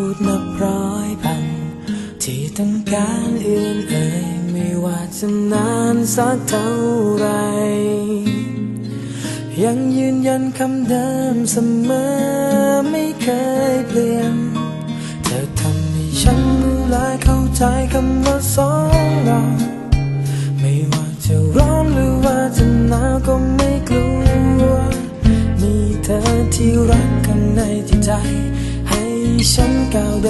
ูดนับร้อยพัน ที่ต้องการอื่นเอ่ยไม่ว่าจะนานสักเท่าไร ยังยืนยันคำเดิมเสมอไม่เคยเปลี่ยน เธอทำให้ฉันรู้และเข้าใจคำว่าสองเราไม่ว่าจะร้อนหรือว่าจะหนาวก็ไม่กลัว มีเธอที่รักกันในจิตใจ ให้ฉันก้าวเ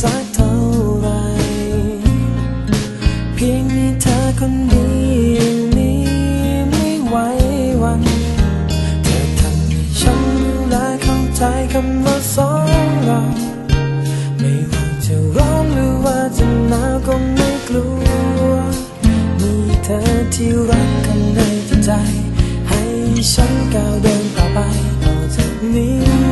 สักเท่าไร เพียงมีเธอคนเดียวนี้ไม่ไหววันเธอทำให้ฉันรู้และเข้าใจคำว่าสองเรา ไม่ว่าจะร้อนหรือว่าจะหนาวก็ไม่กลัว มีเธอที่รักกันในใจ ให้ฉันก้าวเดินต่อไปต่อจากนี้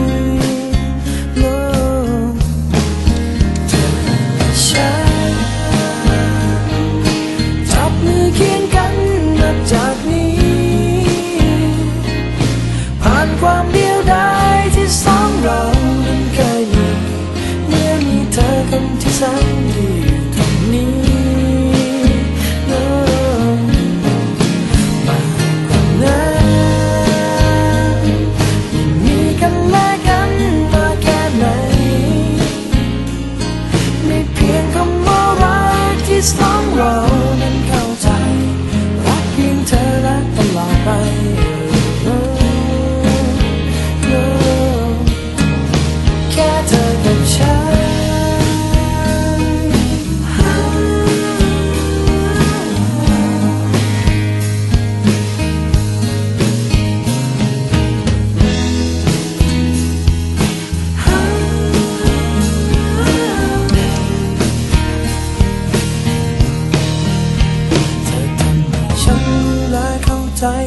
านความเดียวดายที่สองเรานั้นเคยมีเมื่อมีเธอคนที่แสนดีอยู่ตรงนี้โน้มากกว่